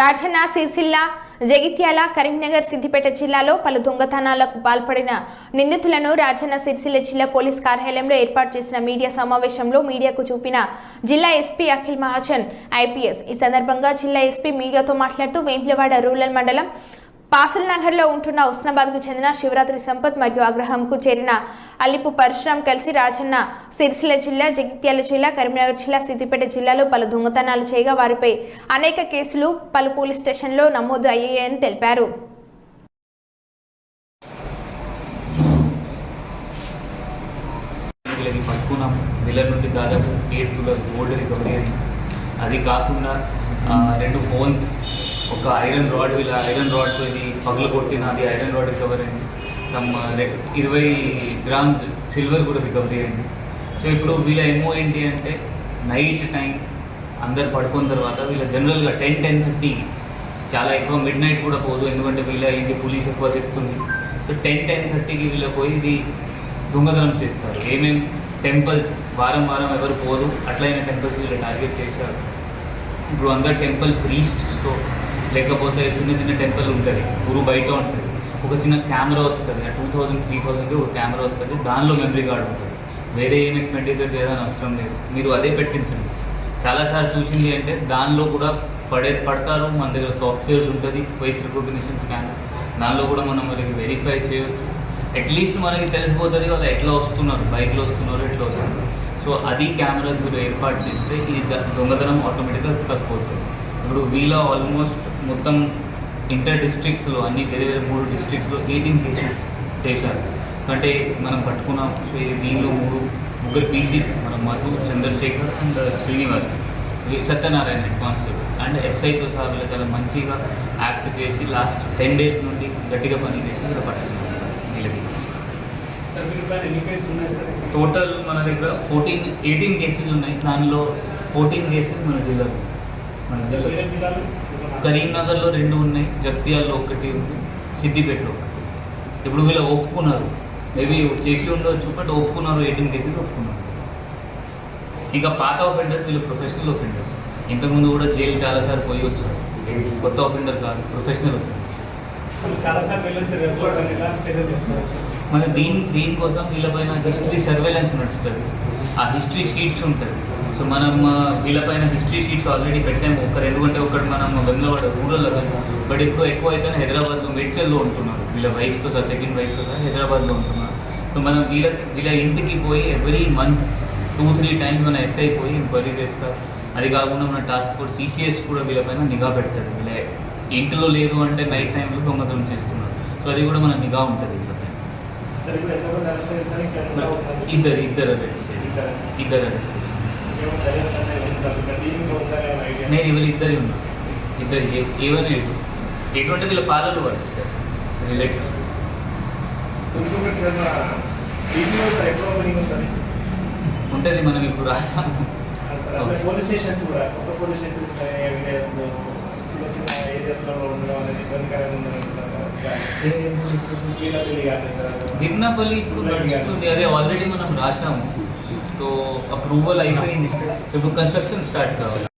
రాజన్న సిరిసిల్ల జగిత్యాల కరీంనగర్ సిద్దిపేట జిల్లాలో పలు దొంగతనాలకు పాల్పడిన నిందితులను రాజన్న సిరిసిల్ల జిల్లా పోలీస్ కార్యాలయంలో ఏర్పాటు చేసిన మీడియా సమావేశంలో మీడియాకు చూపిన జిల్లా ఎస్పీ అఖిల్ మహాజన్ ఐపీఎస్. ఈ సందర్భంగా జిల్లా ఎస్పీ మీడియాతో మాట్లాడుతూ వేంప్లవాడ రూరల్ మండలం పాసుల్ నగర్లో ఉంటున్న ఉస్నాబాద్కు చెందిన శివరాత్రి సంపత్ మరియు ఆగ్రహంకు చేరిన అల్లిపు పరశురాం కలిసి రాజన్న సిరిసిల్ల జిల్లా జగిత్యాల జిల్లా కరీంనగర్ జిల్లా సిద్దిపేట జిల్లాలో పలు దొంగతనాలు చేయగా వారిపై అనేక కేసులు పలు పోలీస్ స్టేషన్లో నమోదు అయ్యాయని తెలిపారు. పట్టుకున్నాం వీళ్ళ నుండి దాదాపు ఎయిట్ తుల గోల్డ్ రికవరీ అది కాకుండా రెండు ఫోన్స్ ఒక ఐరన్ రాడ్ వీళ్ళ ఐరన్ రాడ్తో ఇది పగలు కొట్టిన అది ఐరన్ రాడ్ రికవర్ అయింది. సమ్ uh, ఇరవై గ్రామ్స్ సిల్వర్ కూడా రికవరీ అయింది. సో ఇప్పుడు వీళ్ళ ఏమో ఏంటి అంటే నైట్ టైం అందరు పడుకున్న తర్వాత వీళ్ళ జనరల్గా టెన్ టెన్ థర్టీ చాలా ఎక్కువ మిడ్ నైట్ కూడా పోదు. ఎందుకంటే వీళ్ళ ఏంటి పోలీస్ ఎక్కువ చెప్తుంది సో టెన్ టెన్ థర్టీకి వీళ్ళ పోయి ఇది దొంగతనం చేస్తారు. ఏమేం టెంపుల్స్ వారం వారం ఎవరు పోదు. అట్లయిన టెంపుల్స్ వీళ్ళు టార్గెట్ చేశారు. ఇప్పుడు అందరు టెంపుల్ ప్రీస్ట్స్తో లేకపోతే చిన్న చిన్న టెంపుల్ ఉంటుంది ఊరు బయట ఉంటుంది. ఒక చిన్న కెమెరా వస్తుంది టూ థౌజండ్ త్రీ థౌజండ్కి ఒక కెమెరా వస్తుంది దానిలో మెమరీ కార్డ్ ఉంటుంది. వేరే ఏం ఎక్స్పెండిచర్ చేయాలని అవసరం లేదు. మీరు అదే పెట్టించండి. చాలాసార్లు చూసింది అంటే దానిలో కూడా పడే పడతారు మన దగ్గర సాఫ్ట్వేర్స్ ఉంటుంది ఫేస్ రికగ్నిషన్ స్కానర్ దానిలో కూడా మనం వాళ్ళకి వెరిఫై చేయొచ్చు. అట్లీస్ట్ మనకి తెలిసిపోతుంది వాళ్ళు ఎట్లా వస్తున్నారు బైక్లో వస్తున్నారు ఎట్లా వస్తున్నారు. సో అది కెమెరాస్ మీరు ఏర్పాటు చేస్తే ఇది దొంగతనం ఆటోమేటిక్గా తగ్గిపోతుంది ఇప్పుడు వీళ్ళ ఆల్మోస్ట్ మొత్తం ఇంటర్ డిస్ట్రిక్ట్స్లో అన్ని వేరే వేరే మూడు డిస్ట్రిక్ట్స్లో ఎయిటీన్ కేసెస్ చేశారు. అంటే మనం పట్టుకున్నాం దీనిలో మూడు ముగ్గురు పీసీ మన Madhu Chandrashekar and Srinivas. Satyanarayana head constable and ఎస్ఐతో సహా వీళ్ళు చాలా మంచిగా యాక్ట్ చేసి లాస్ట్ టెన్ డేస్ నుండి గట్టిగా పని చేసి వీళ్ళు సార్ సార్? టోటల్ మన దగ్గర ఫోర్టీన్ ఎయిటీన్ కేసెస్ ఉన్నాయి. దానిలో ఫోర్టీన్ కేసెస్ మన జిల్లాలో. కరీంనగర్లో రెండు ఉన్నాయి జగిత్యాల్లో ఒకటి ఉంది సిద్దిపేటలో ఒకటి. ఇప్పుడు వీళ్ళు ఒప్పుకున్నారు. మేబీ చేసి ఉండవచ్చు బట్ ఒప్పుకున్నారు ఎయిటీన్ కేసెస్ ఒప్పుకున్నారు. ఇంకా పాత ఒఫెండర్స్ వీళ్ళు ప్రొఫెషనల్ ఒఫెండర్ ఇంతకుముందు కూడా జైలు చాలాసార్లు పోయి వచ్చారు. కొత్త ఒఫెండర్ కాదు ప్రొఫెషనల్ మన దీని దీనికోసం వీళ్ళపైన హిస్టరీ సర్వేలెన్స్ నడుస్తుంది. ఆ హిస్టరీ షీట్స్ ఉంటుంది సో మనం వీళ్ళపైన హిస్టరీ షీట్స్ ఆల్రెడీ పెట్టాము. ఒకరు ఎందుకంటే ఒకటి మనం వెంగళవాడ రూరల్ బట్ ఇప్పుడు ఎక్కువ అయితే హైదరాబాద్లో మెడ్చల్లో ఉంటున్నారు. వీళ్ళ వైఫ్తో సహా సెకండ్ వైఫ్తో సహా హైదరాబాద్లో ఉంటున్నారు. సో మనం వీళ్ళ వీళ్ళ ఇంటికి పోయి every month two three times మన ఎస్ఐ పోయి ఎంక్వైరీ చేస్తారు అది కాకుండా మన టాస్క్ ఫోర్స్ సిసిఎస్ కూడా వీళ్ళపైన నిఘా పెడతారు. వీళ్ళ ఇంటిలో లేదు అంటే నైట్ టైంలో దొంగతనం చేస్తున్నారు. సో అది కూడా మన నిఘా ఉంటుంది వీళ్ళపైన సార్ సార్? ఇద్దరు ఇద్దరు అరెస్ట్. ఇద్దరు అరెస్ట్ నేను ఇవాళ ఇద్దరు ఉన్నా. ఇద్దరు ఏమని ఎటువంటి వీళ్ళ పాలలు వాళ్ళు? రిలేటివ్స్ ఉంటుంది? మనం ఇప్పుడు రాసాము అంటే పోలీస్ స్టేషన్స్ కూడా కొత్త పోలీస్ స్టేషన్స్ విలేజ్లో చిన్న చిన్న ఏరియాస్లో ఉండడం అనేది ఇబ్బందికరంగా దిగ్నపల్లి ఇప్పుడు అదే ఆల్రెడీ మనం రాసాము तो अप्रूवल आई पे कंस्ट्रक्शन स्टार्ट करो।